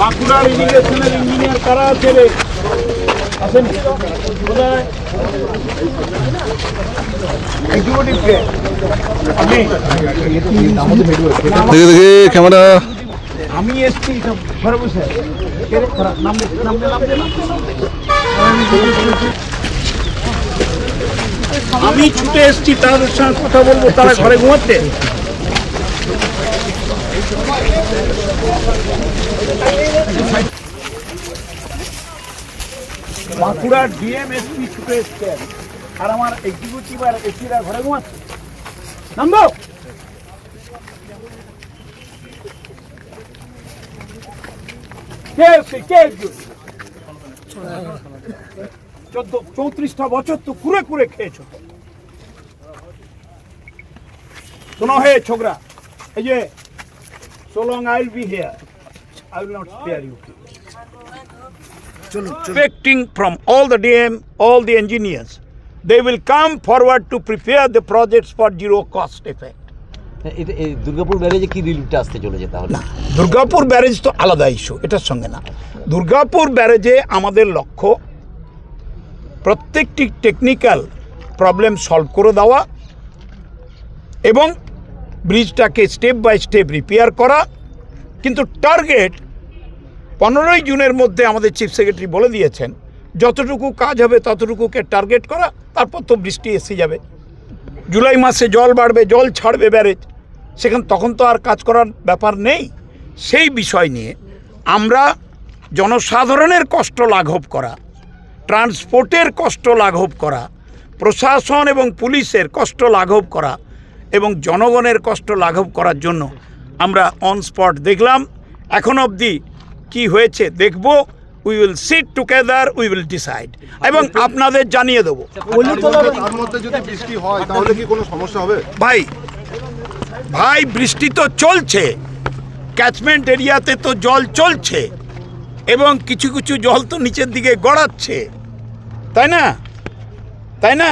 বাঁকুড়ার ইরিগেশনের ইঞ্জিনিয়ার কারা আছে রে? আসেন। দেখে দেখে ক্যামেরা। আমি এসছি। আমি ছুটে এসছি তাদের সঙ্গে কথা বলব তারা ঘরে ঘুমাচ্ছে? বাঁকুড়ার ডিএম এসপি ছুটে এসছেন আর আমার এক্সিকিউটিভ আর এসিরা ঘরে ঘুমাচ্ছে। নামবো? চোদ্দ, চৌত্রিশটা বছর তো কুড়ে কুড়ে খেয়েছো। শোনো হে ছোকরা, এই যে so long I will be here I will not spare you expecting from all the DM all the engineers they will come forward to prepare the projects for zero cost effect Durgapur ব্যারেজে কি রিলিফটা আসতে চলেছে তাহলে Durgapur barrage তো আলাদা issue এটার সঙ্গে না দুর্গাপুর ব্যারেজে আমাদের লক্ষ্য প্রত্যেকটি টেকনিক্যাল প্রবলেম সলভ করে দেওয়া এবং ব্রিজটাকে স্টেপ বাই স্টেপ রিপেয়ার করা। কিন্তু টার্গেট পনেরোই জুনের মধ্যে আমাদের চিফ সেক্রেটারি বলে দিয়েছেন, যতটুকু কাজ হবে ততটুকুকে টার্গেট করা, তারপর তো বৃষ্টি এসে যাবে। জুলাই মাসে জল বাড়বে, জল ছাড়বে ব্যারেজ, সেখান তখন তো আর কাজ করার ব্যাপার নেই। সেই বিষয় নিয়ে আমরা জনসাধারণের কষ্ট লাঘব করা, ট্রান্সপোর্টের কষ্ট লাঘব করা, প্রশাসন এবং পুলিশের কষ্ট লাঘব করা এবং জনগণের কষ্ট লাঘব করার জন্য আমরা অন স্পট দেখলাম। এখন অবধি কি হয়েছে দেখব। We will sit together we will decide এবং আপনাদের জানিয়ে দেবো। তার মধ্যে যদি বৃষ্টি তাহলে কি কোনো সমস্যা হবে? ভাই ভাই বৃষ্টি তো চলছে। ক্যাচমেন্ট এরিয়াতে তো জল চলছে। এবং কিছু কিছু জল তো নিচের দিকে গড়াচ্ছে। তাই না? তাই না?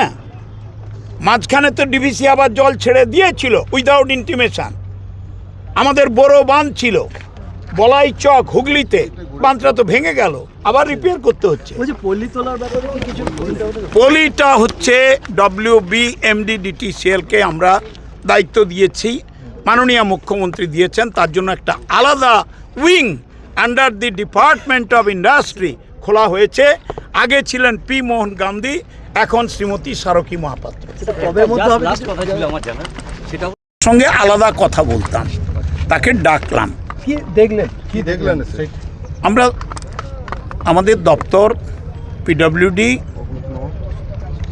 মাঝখানে তো ডিভিসি আবার জল ছেড়ে দিয়েছিল উইদাউট ইন্টিমেশন আমাদের বড় বাঁধ ছিল বলাই চক হুগলিতে বাঁধটা তো ভেঙে গেল আবার রিপেয়ার করতে হচ্ছে। পলিটা হচ্ছে ডব্লিউ বি এমডি ডিটিসিএলকে আমরা দায়িত্ব দিয়েছি মাননীয় মুখ্যমন্ত্রী দিয়েছেন তার জন্য একটা আলাদা wing under the department of industry খোলা হয়েছে। আগে ছিলেন পি মোহন গান্ধী এখন শ্রীমতী সারকী মহাপাত্র। সঙ্গে আলাদা কথা বলতাম। তাকে ডাকলাম। কি দেখলেন? এসে? আমরা আমাদের দপ্তর পিডব্লিউডি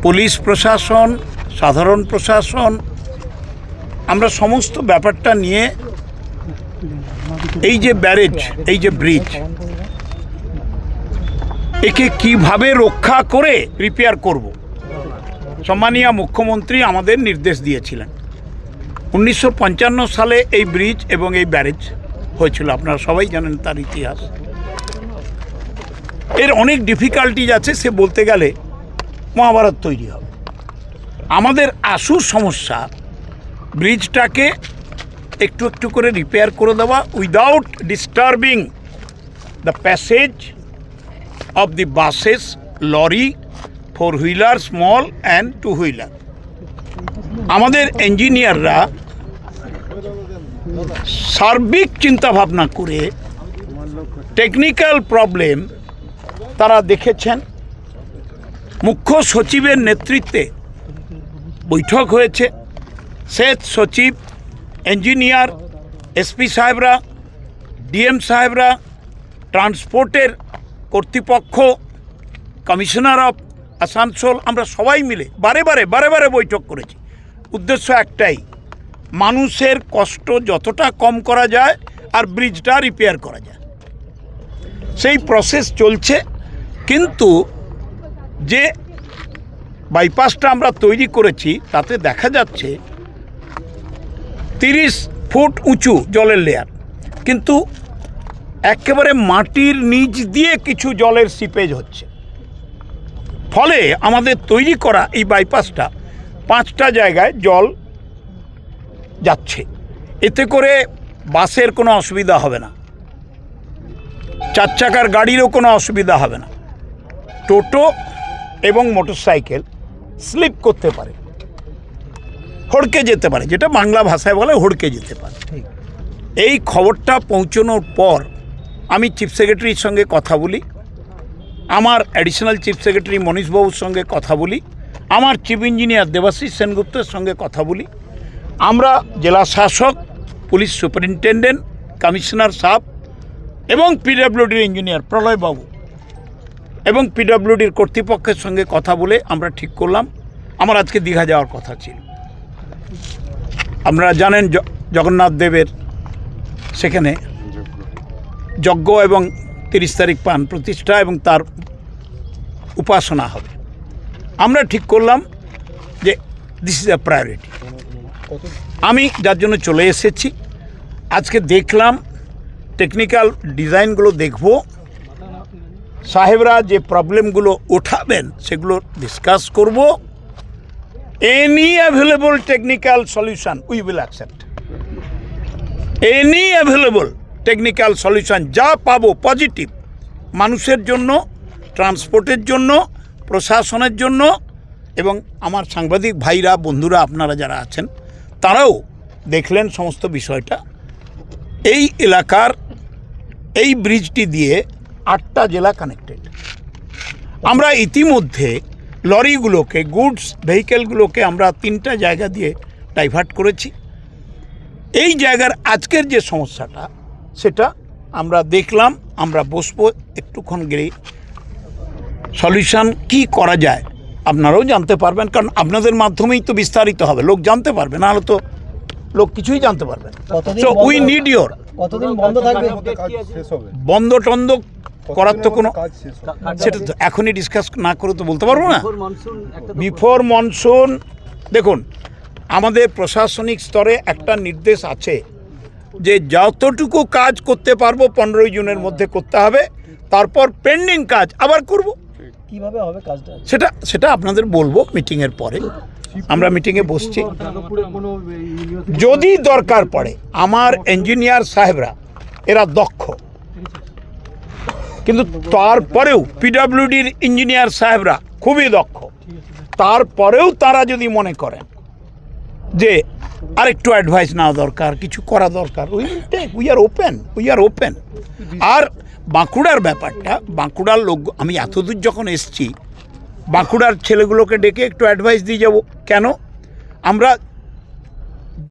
পুলিশ প্রশাসন সাধারণ প্রশাসন আমরা সমস্ত ব্যাপারটা নিয়ে এই যে ব্যারেজ এই যে ব্রিজ একে কীভাবে রক্ষা করে রিপেয়ার করব? সম্মানীয় মুখ্যমন্ত্রী আমাদের নির্দেশ দিয়েছিলেন। উনিশশো পঞ্চান্ন সালে এই ব্রিজ এবং এই ব্যারেজ হয়েছিল। আপনারা সবাই জানেন তার ইতিহাস। এর অনেক ডিফিকাল্টিজ আছে, সে বলতে গেলে মহাভারত তৈরি হবে। আমাদের আসু সমস্যা ব্রিজটাকে একটু একটু করে রিপেয়ার করে দেওয়া without disturbing the passage of the buses lorry four wheeler small and two wheeler আমাদের ইঞ্জিনিয়াররা সার্বিক চিন্তাভাবনা করে টেকনিক্যাল প্রবলেম তারা দেখেছেন। মুখ্য সচিবের নেতৃত্বে বৈঠক হয়েছে। সেচ সচিব ইঞ্জিনিয়ার এসপি সাহেবরা, ডিএম সাহেবরা ট্রান্সপোর্টের কর্তৃপক্ষ, কমিশনার অফ আসানসোল, আমরা সবাই মিলে বারে বারে বারে বারে বৈঠক করেছি। উদ্দেশ্য একটাই, মানুষের কষ্ট যতটা কম করা যায় আর ব্রিজটা রিপেয়ার করা যায়। সেই প্রসেস চলছে, কিন্তু যে বাইপাসটা আমরা তৈরি করেছি, তাতে দেখা যাচ্ছে তিরিশ ফুট উঁচু জলের লেয়ার কিন্তু একেবারে মাটির নিচ দিয়ে কিছু জলের সিপেজ হচ্ছে। ফলে আমাদের তৈরি করা এই বাইপাসটা পাঁচটা জায়গায় জল যাচ্ছে। এতে করে বাসের কোনো অসুবিধা হবে না। চার চাকার গাড়িরও কোনো অসুবিধা হবে না। টোটো এবং মোটরসাইকেল স্লিপ করতে পারে। হড়কে যেতে পারে যেটা বাংলা ভাষায় বলে হড়কে যেতে পারে। এই খবরটা পৌঁছানোর পর আমি চিফ সেক্রেটারির সঙ্গে কথা বলি। আমার অ্যাডিশনাল চিফ সেক্রেটারি মনীষবাবুর সঙ্গে কথা বলি। আমার চিফ ইঞ্জিনিয়ার দেবাশিস সেনগুপ্তের সঙ্গে কথা বলি। আমরা জেলা শাসক, পুলিশ সুপারিনটেন্ডেন্ট, কমিশনার সাহেব এবং পিডব্লিউডির ইঞ্জিনিয়ার প্রলয়বাবু এবং পিডব্লিউডির কর্তৃপক্ষের সঙ্গে কথা বলে আমরা ঠিক করলাম। আমার আজকে দীঘা যাওয়ার কথা ছিল। আপনারা জানেন জগন্নাথ দেবের সেখানে যজ্ঞ এবং তিরিশ তারিখ পান প্রতিষ্ঠা এবং তার উপাসনা হবে। আমরা ঠিক করলাম যে দিস ইজ আ প্রায়োরিটি আমি যার জন্য চলে এসেছি, আজকে দেখলাম টেকনিক্যাল ডিজাইনগুলো দেখব। সাহেবরা যে প্রবলেমগুলো ওঠাবেন সেগুলো ডিসকাস করব। Any available technical solution we will accept any available technical solution যা পাবো পজিটিভ মানুষের জন্য ট্রান্সপোর্টের জন্য, প্রশাসনের জন্য, এবং আমার সাংবাদিক ভাইরা, বন্ধুরা, আপনারা যারা আছেন, তারাও দেখলেন সমস্ত বিষয়টা। এই এলাকার এই ব্রিজটি দিয়ে আটটা জেলা কানেক্টেড আমরা ইতিমধ্যে লরিগুলোকে গুডস ভেহিকেলগুলোকে আমরা তিনটা জায়গা দিয়ে ডাইভার্ট করেছি। এই জায়গার আজকের যে সমস্যাটা সেটা আমরা দেখলাম আমরা বসবো একটুক্ষণ গেলে সলিউশন কি করা যায় আপনারাও জানতে পারবেন কারণ আপনাদের মাধ্যমেই তো বিস্তারিত হবে। লোক জানতে পারবে নাহলে তো লোক কিছুই জানতে পারবে সো উই নিড ইয়োর কতদিন বন্ধ থাকবে? কাজ শেষ হবে? বন্ধ টন্ধ করার তো কোনো সেটা তো এখনই ডিসকাস না করে তো বলতে পারব না। বিফোর মনসুন দেখুন আমাদের প্রশাসনিক স্তরে একটা নির্দেশ আছে। যে যতটুকু কাজ করতে পারব পনেরোই জুনের মধ্যে করতে হবে তারপর পেন্ডিং কাজ আবার করব। কীভাবে হবে কাজটা? সেটা সেটা আপনাদের বলব মিটিংয়ের পরে। আমরা মিটিংয়ে বসছি। যদি দরকার পড়ে আমার ইঞ্জিনিয়ার সাহেবরা এরা দক্ষ। কিন্তু তারপরেও পিডব্লিউডির ইঞ্জিনিয়ার সাহেবরা খুবই দক্ষ। তারপরেও তারা যদি মনে করেন যে আরেকটু অ্যাডভাইস নেওয়া দরকার, কিছু করা দরকার। We will take we are open we are open আর বাঁকুড়ার ব্যাপারটা, বাঁকুড়ার লোক, আমি এতদূর যখন এসছি, বাঁকুড়ার ছেলেগুলোকে ডেকে একটু অ্যাডভাইস দিয়ে যাব। কেন? আমরা